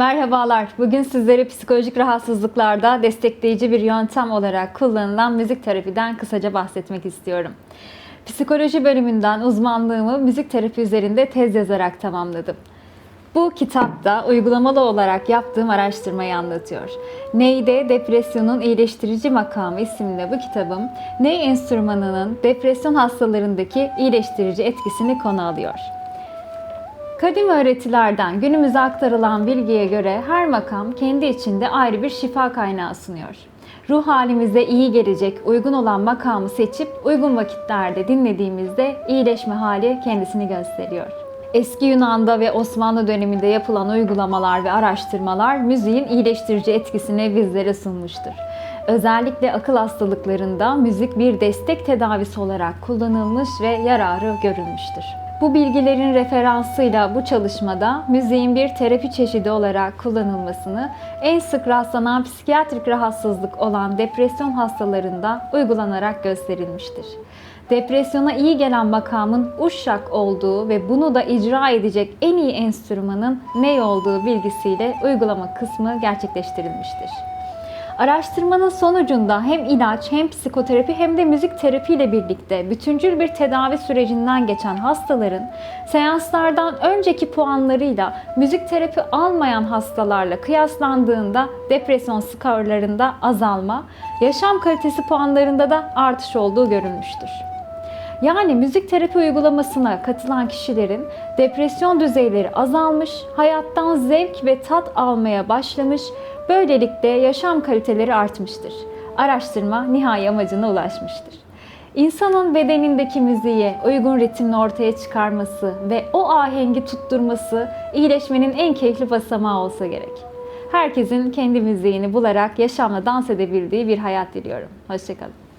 Merhabalar. Bugün sizlere psikolojik rahatsızlıklarda destekleyici bir yöntem olarak kullanılan müzik terapiden kısaca bahsetmek istiyorum. Psikoloji bölümünden uzmanlığımı müzik terapi üzerinde tez yazarak tamamladım. Bu kitapta uygulamalı olarak yaptığım araştırmayı anlatıyor. Neyde Depresyonun İyileştirici Makamı isimli bu kitabım, Ney enstrümanının depresyon hastalarındaki iyileştirici etkisini konu alıyor. Kadim öğretilerden günümüze aktarılan bilgiye göre her makam kendi içinde ayrı bir şifa kaynağı sunuyor. Ruh halimize iyi gelecek, uygun olan makamı seçip uygun vakitlerde dinlediğimizde iyileşme hali kendisini gösteriyor. Eski Yunan'da ve Osmanlı döneminde yapılan uygulamalar ve araştırmalar müziğin iyileştirici etkisini bizlere sunmuştur. Özellikle akıl hastalıklarında müzik bir destek tedavisi olarak kullanılmış ve yararı görülmüştür. Bu bilgilerin referansıyla bu çalışmada müziğin bir terapi çeşidi olarak kullanılmasını en sık rastlanan psikiyatrik rahatsızlık olan depresyon hastalarında uygulanarak gösterilmiştir. Depresyona iyi gelen makamın uşşak olduğu ve bunu da icra edecek en iyi enstrümanın ney olduğu bilgisiyle uygulama kısmı gerçekleştirilmiştir. Araştırmanın sonucunda hem ilaç hem psikoterapi hem de müzik terapi ile birlikte bütüncül bir tedavi sürecinden geçen hastaların seanslardan önceki puanlarıyla müzik terapi almayan hastalarla kıyaslandığında depresyon skorlarında azalma, yaşam kalitesi puanlarında da artış olduğu görülmüştür. Yani müzik terapi uygulamasına katılan kişilerin depresyon düzeyleri azalmış, hayattan zevk ve tat almaya başlamış, böylelikle yaşam kaliteleri artmıştır. Araştırma nihai amacına ulaşmıştır. İnsanın bedenindeki müziğe uygun ritimle ortaya çıkarması ve o ahengi tutturması iyileşmenin en keyifli basamağı olsa gerek. Herkesin kendi müziğini bularak yaşamla dans edebildiği bir hayat diliyorum. Hoşçakalın.